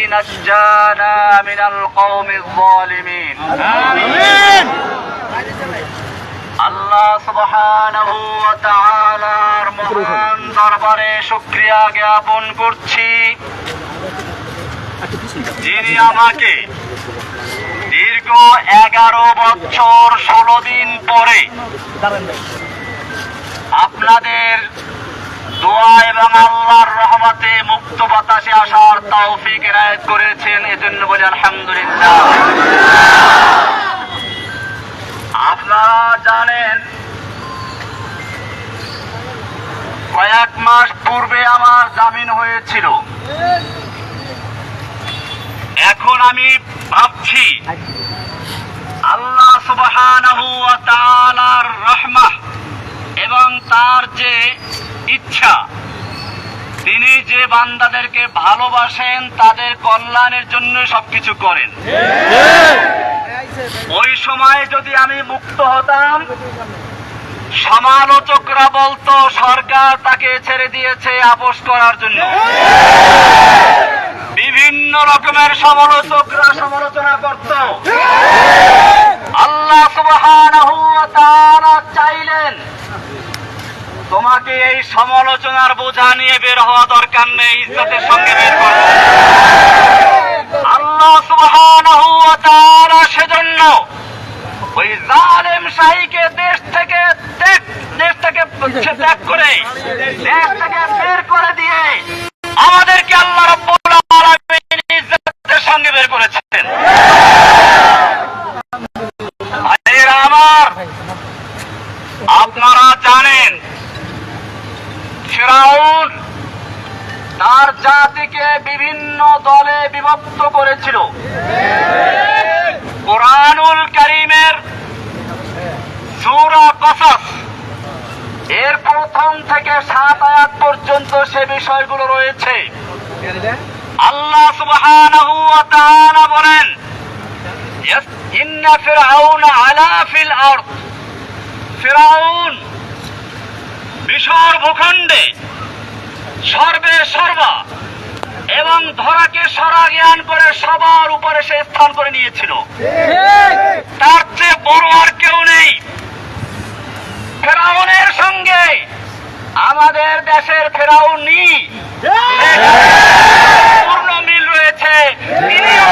نجانا من القوم الظالمين আল্লাহ সুবহানাহু ওয়া তাআলার মহান দরবারে শুকরিয়া জ্ঞাপন করছি যিনি আমাকে দীর্ঘ এগারো বছর ষোলো দিন পরে আপনাদের দোয়া এবং আল্লাহর রহমতে মুক্ত বাতাসে আসার তৌফিক এনায়েত করেছেন, এজন্য বলে আলহামদুলিল্লাহ। আপনারা জানেন, কয়েক মাস পূর্বে আমার জামিন হয়েছিল। এখন আমি ভাবছি, আল্লাহ সুবহানাহু রহমত এবং তার যে ইচ্ছা যে বান্দাদেরকে ভালোবাসেন, তাদের কল্যাণের জন্য সবকিছু করেন। ওই সময় যদি আমি মুক্ত হতাম, সমালোচকরা বলতো, সরকার তাকে ছেড়ে দিয়েছে আপোষ করার জন্য। বিভিন্ন রকমের সমালোচকরা সমালোচনা করত। আল্লাহ চাইলেন তোমাকে এই সমালোচনার বোঝা নিয়ে বের হওয়া দরকার নেই, ইজ্জতের সঙ্গে বের করো আল্লাহ সুবহানাহু ওয়া তাআলা সেজন্য ওই জালেম শাহীকে দেশ থেকে দেশ থেকে ত্যাগ করে, দেশ থেকে বের করে দিয়ে আমাদেরকে আল্লাহ রাব্বুল আলামিন ইজ্জতের সঙ্গে বের করেছেন ভাইয়েরা আমার আপনারা জানেন ফেরাউন তার জাতিকে বিভিন্ন দলে বিভক্ত করেছিল। কোরআনুল করিমের সূরা কসস। এর প্রথম থেকে সাত আয়াত পর্যন্ত সে বিষয়গুলো রয়েছে। আল্লাহ সুবহানাহু ওয়া তাআলা বলেন ইন্না ফিরআউনা আলা ফিল আরদ। ফিরআউন মিশর ভূখণ্ডে সর্বে সর্বা এবং ধরাকে সরা জ্ঞান করে সবার উপরে সে স্থান করে নিয়েছিল। তার চেয়ে বড় আর কেউ নেই। ফেরাউনের সঙ্গে আমাদের দেশের ফেরাউনি পূর্ণ মিল রয়েছে। তিনিও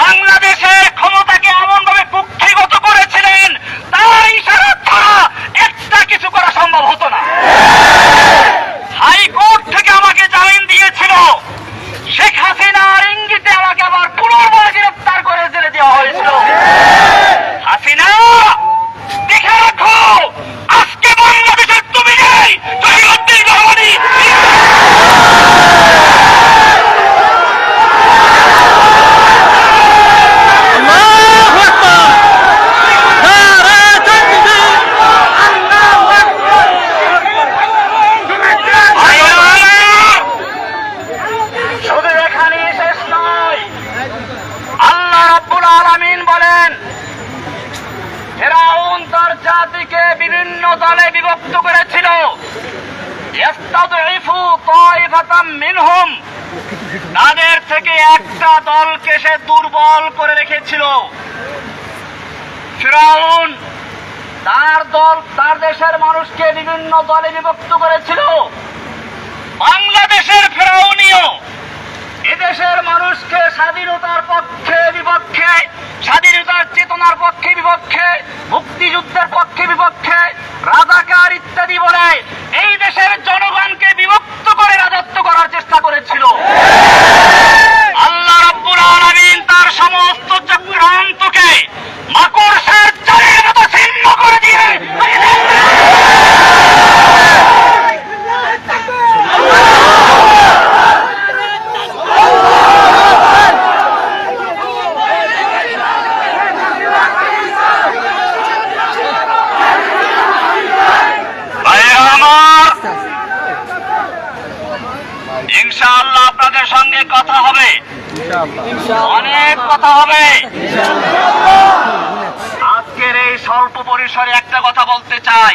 বাংলাদেশের ক্ষমতাকে এমন ভাবে কুক্ষিগত করেছিলেন তার ইশারা ছাড়া একটা কিছু করা সম্ভব হতো না হাইকোর্ট থেকে আমাকে জামিন দিয়েছিল শেখ হাসিনার ইঙ্গিতে আমাকে আবার পুনর্বার গ্রেফতার করে জেলে দেওয়া হয়েছিল হাসিনা দেখে রাখো আজকে বাংলাদেশের তুমি নেই জহিরুদ্দিন রহমানি শুধু এখানেই শেষ নয় আল্লাহ রাব্বুল আলামিন বলেন ফেরাউন তার জাতিকে বিভিন্ন দলে বিভক্ত করেছিল ইয়াস্তাদঈফু তাইফাতাম মিনহুম তাদের থেকে একটা দলকে সে দুর্বল করে রেখেছিল। ফেরাউন তার দল, তার দেশের মানুষকে বিভিন্ন দলে বিভক্ত করেছিল। বাংলাদেশের ফেরাউনিও এদেশের মানুষকে স্বাধীনতার পক্ষে বিপক্ষে, স্বাধীনতার চেতনার পক্ষে বিপক্ষে, মুক্তিযুদ্ধের পক্ষে বিপক্ষে, রাজাকার ইত্যাদি বলে এই দেশের জনগণকে বিভক্ত করে রাজত্ব করার চেষ্টা করেছিল আল্লাহ রাব্বুল আলামিন তার সমস্ত চক্রান্তকে মাকড়সার চালের মতো ছিন্ন করে দিয়ে ভাইয়েরা আমার ইনশাআল্লাহ আপনাদের সঙ্গে কথা হবে অনেক কথা হবে। আজকের এই স্বল্প পরিসরে একটা কথা বলতে চাই।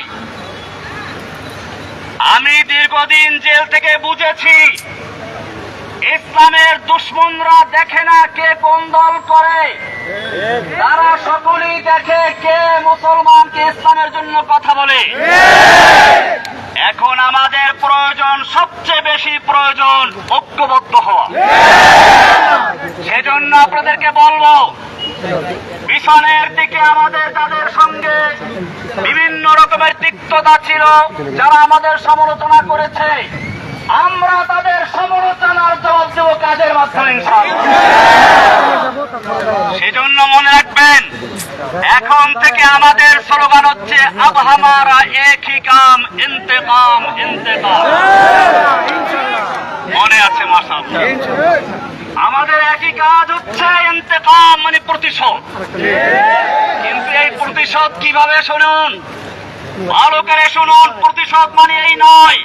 আমি দীর্ঘদিন জেল থেকে বুঝেছি, ইসলামের দুশ্মনরা দেখে না কে কোন দল করে। তারা সকলেই দেখে কে মুসলমানকে ইসলামের জন্য কথা বলে। এখন আমাদের প্রয়োজন সবচেয়ে বেশি প্রয়োজন ঐক্যবদ্ধ হওয়া। সেজন্য আপনাদেরকে বলব মিশনের দিকে আমাদের তাদের সঙ্গে বিভিন্ন রকমের তিক্ততা ছিল, যারা আমাদের সমালোচনা করেছে। আমরা তাদের সমালোচনার জবাব দেব কাজের মাধ্যমে সেজন্য মনে রাখবেন, এখন থেকে আমাদের স্লোগান হচ্ছে আব হামারা একই কাম, ইন্তেকাম মনে আছে মাসা আমাদের একই কাজ হচ্ছে ইন্তেকাম মানে প্রতিশোধ। কিন্তু এই প্রতিশোধ কীভাবে শুনুন? ভালো করে শুনুন প্রতিশোধ মানে এই নয়।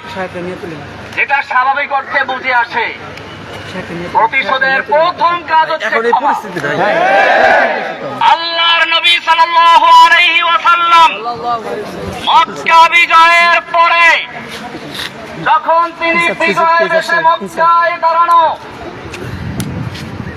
যেটা স্বাভাবিক অর্থে বুঝে আসে। প্রতিশোধের প্রথম কাজ হচ্ছে আল্লাহর নবী সাল্লাল্লাহু আলাইহি ওয়াসাল্লাম মক্কা বিজয়ের পরে যখন তিনি বিজয় দেশে মক্কায় দাঁড়ানো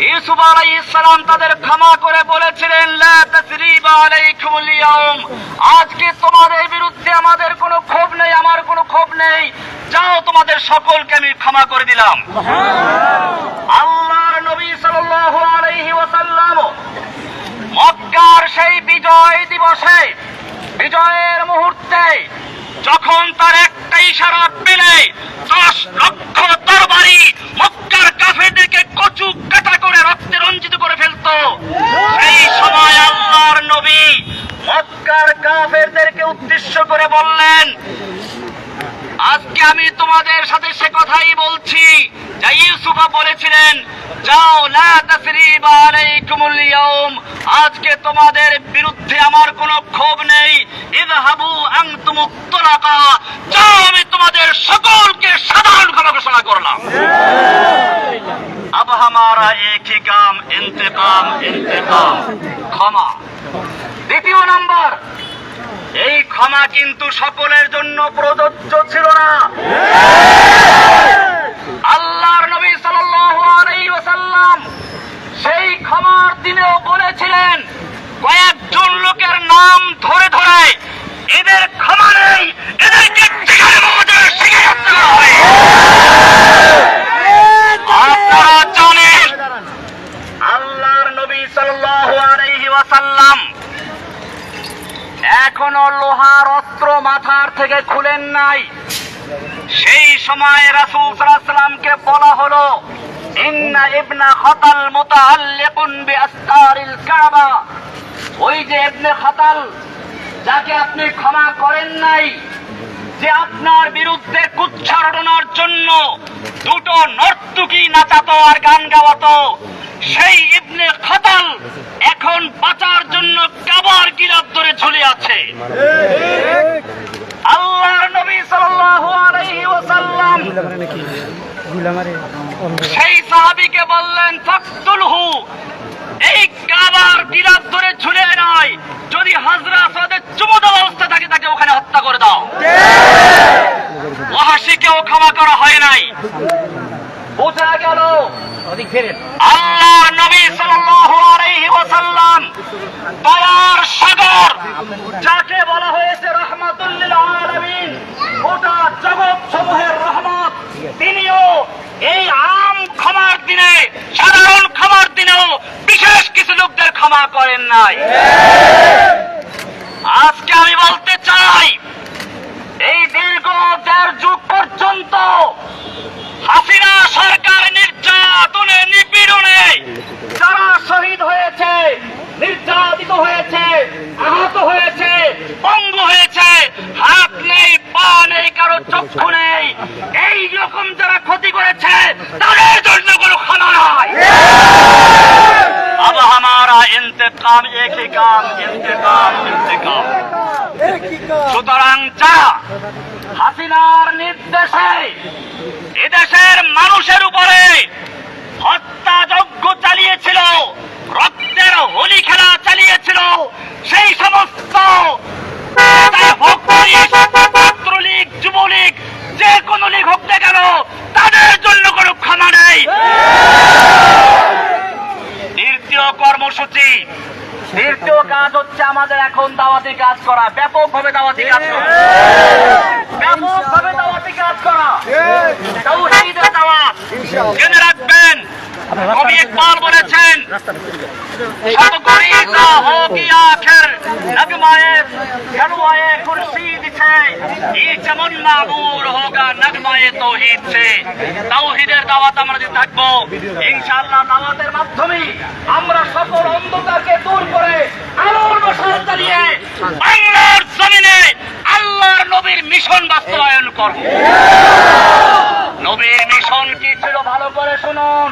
ইউসুফ আলাইহিস সালাম তাদের ক্ষমা করে বলেছিলেন, লা তাসরিবা আলাইকুমুল বিরুদ্ধে আমাদের কোনো ক্ষোভ নেই? আমার কোনো ক্ষোভ নেই। যাও, তোমাদের সকলকে আমি ক্ষমা করে দিলাম। আল্লাহর নবী সাল্লাল্লাহু ওয়াসাল্লাম মক্কার সেই বিজয় দিবসে, বিজয়ের মুহূর্তে যখন তার একটা ইশারা পেলে, দশ লক্ষ তরবারি মক্কার কাফেরদেরকে কচু করে সময় আল্লাহর নবী মক্কার কাফেরদেরকে উদ্দেশ্য করে বললেন, আজকে আমি তোমাদের সাথে সে কথাই বলছি। যা ইউসুফা বলেছিলেন, যাও, লা তাসরিবা আলাইকুমুল ইয়াউম। আজকে তোমাদের বিরুদ্ধে আমার কোনো ক্ষোভ নেই। ইযহাবু আনতুমুত তুলাকা যাও, আমি তোমাদের সকলকে সাধারণ ক্ষমা ঘোষণা করলাম। अब हमारा एक ही काम इंतकाम इंतकाम ক্ষমা দ্বিতীয় নাম্বার এই ক্ষমা কিন্তু সকলের জন্য প্রযোজ্য অস্ত্র মাথার থেকে খুলেন নাই। সেই সময় রাসূল বলা হলো, ইন্না ইবনা খাতাল মুতাআল্লিকুন কাবা। ওই যে ইবনে খাতাল, যাকে আপনি ক্ষমা করেন নাই, যে আপনার বিরুদ্ধে কুচ্ছারণার জন্য দুটো নর্তুকি নাচাতো আর গান গাওয়াতো, সেই ইবনে খাতাল এখন বাঁচার জন্য কাবার গিরাত ধরে ঝুলে আছে আল্লাহর নবী সাল্লাল্লাহু আলাইহি ওয়াসাল্লামগুলা মারে নাকি গুলা মারে অন্ধ সেই সাহাবীকে বললেন ফাকতুলহু এই কাবার গিরাত ধরে ঝুলে নয় যদি হাজরা আসাদের চুমুদ অবস্থা থাকে তাকে ওখানে হত্যা করে দাও। ওহাসিকেও ক্ষমা করা হয় নাই। বোঝা গেল। ওদিক ফেরেন। আল্লাহর নবী সাল্লাল্লাহু আলাইহি ওয়াসাল্লাম সেই সমস্ত ছাত্রলীগ যুবলীগ যে কোনো লীগ হোক না কেন তাদের জন্য কোনো ক্ষমা নেই। দ্বিতীয় কর্মসূচি দ্বিতীয় কাজ হচ্ছে আমাদের এখন দাওয়াতি কাজ করা ব্যাপকভাবে দাওয়াতি কাজ করা। ব্যাপকভাবে দাওয়াতি কাজ করা। দাওয়াত। কবি ইকবাল বলেছেন সব না হো আখের? নগমায়ে নরমায়ে খুরশিদ সে এই যেমন মামুর হোগা নগমায়ে তৌহিদ সে। তাওহিদের দাওয়াত আমরা দিতে থাকব। ইনশাআল্লাহ দাওয়াতের মাধ্যমে আমরা সকল অন্ধকারকে দূর করে আলোর মশাল জ্বালিয়ে বাংলার জমিনে আল্লাহর নবীর মিশন বাস্তবায়ন করব। নবীর মিশন কি ছিল ভালো করে শুনুন।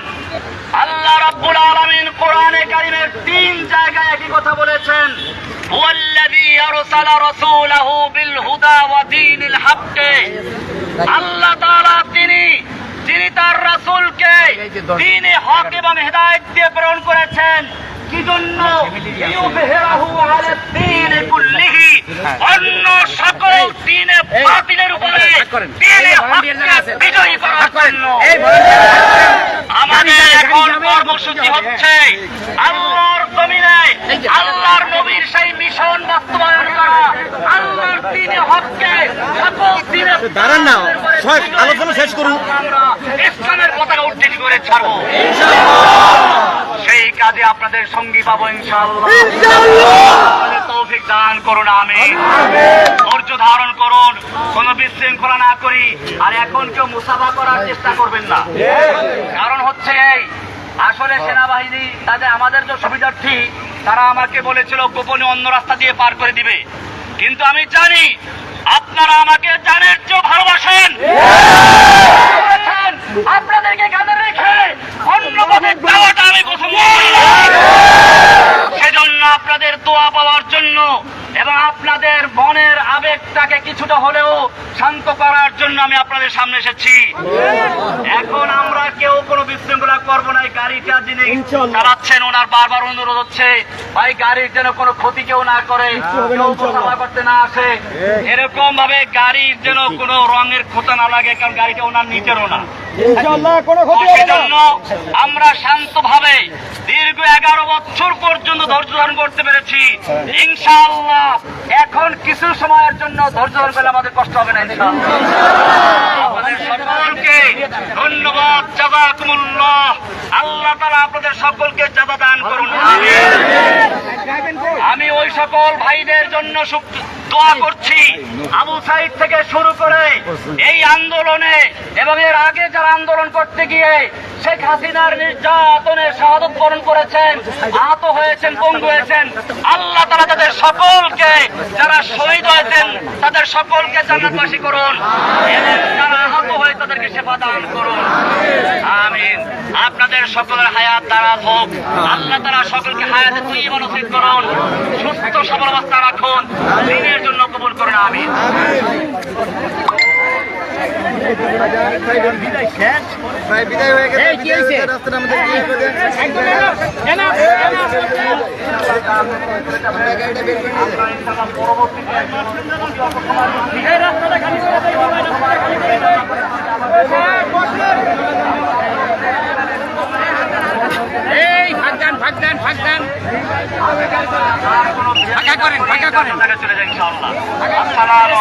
আল্লাহ রাব্বুল আলামিন কোরআনে কারিমের তিন জায়গায় একই কথা বলেছেন। হুয়াল্লাযী আরসালা রাসূলাহু বিল হুদা ওয়া দীনিল হক আল্লাহ তাআলা তিনি যিনি তার রাসূলকে দ্বীনে হক এবং হেদায়েত দিয়ে প্রেরণ করেছেন। কি জন্য লিইয়ুযহিরাহু আলা দ্বীনি কুল্লিহি। অন্য সকল দ্বীনে উপরে বিজয়ী করার জন্য। আমাদের এখন কর্মসূচি হচ্ছে। আল্লাহর জমিনে আল্লাহর নবীর সেই মিশন বাস্তবায়ন করা। আল্লাহর দিনে হককে সকল দিনে দাঁড়ান না, শেষ, আলোচনা শেষ করুন। আমরা ইসলামের পতাকা উদ্দিন করে ছাড়বো। সেই কাজে আপনাদের সঙ্গী পাবো ইনশাআল্লাহ। তৌফিক দান করুন আমি ধৈর্য ধারণ করুন কোন বিশৃঙ্খলা না করি আর এখন কেউ মুসাফা করার চেষ্টা করবেন না। কারণ হচ্ছে এই আসলে সেনাবাহিনী তাদের আমাদের যে সুবিধার্থী তারা আমাকে বলেছিল গোপনে অন্য রাস্তা দিয়ে পার করে দিবে। কিন্তু আমি জানি আপনারা আমাকে জানের চেয়েও ভালোবাসেন। আপনাদেরকে কাঁধে রেখে অন্য পথে যাওয়াটা আমি পছন্দ সেজন্য আপনাদের দোয়া পাওয়ার জন্য এবং আপনাদের আবেগটাকে কিছুটা হলেও শান্ত করার জন্য আমি আপনাদের সামনে এসেছি। এখন আমরা কেউ কোনো বিশৃঙ্খলা করব না গাড়িটা যিনি চালাচ্ছেন ওনার বারবার অনুরোধ হচ্ছে ভাই গাড়ির যেন কোনো ক্ষতি কেউ না করে কেউ করতে না আসে এরকম ভাবে গাড়ির যেন কোনো রঙের ক্ষতি না লাগে কারণ গাড়িটা ওনার নিজেরও না। সেজন্য আমরা শান্তভাবে দীর্ঘ এগারো বছর পর্যন্ত ধৈর্য ধারণ করতে পেরেছি। ইনশাআল্লাহ এখন কিছু সময়ের জন্য ধৈর্য ধারণ করলে আমাদের কষ্ট হবে না ইনশাআল্লাহ। আমাদের সকলকে ধন্যবাদ। আল্লাহ তাআলা আপনাদের সকলকে জাযা দান করুন। আমি ওই সকল ভাইদের জন্য দোয়া করছি। আবু সাইদ থেকে শুরু করে এই আন্দোলনে এবং এর আগে যারা আন্দোলন করতে গিয়ে শেখ হাসিনার নির্যাতনে শাহাদত বরণ করেছেন, আহত হয়েছেন, পঙ্গু হয়েছেন, আল্লাহ তারা তাদের সকলকে, যারা শহীদ হয়েছেন, তাদের সকলকে জান্নাতবাসী করুন। এবং যারা আহত হয়ে তাদেরকে সেবা দান করুন। আপনাদের সকলের হায়াত তারা হোক, আল্লাহ তারা সকলকে হায়াতে তুই মনোসিদ করুন, সুস্থ সবল অবস্থা রাখুন, দিনের জন্য কবুল করুন, আমিন। ভাই বিদায় হয়ে গেছে বিদায় হয়ে রাস্তাটা আমাদের করে করে। এই ভাগ দেন ভাগ দেন ভাগ দেন। ফাঁকা করেন ফাঁকা করেন। চলে ইনশাআল্লাহ আসসালামু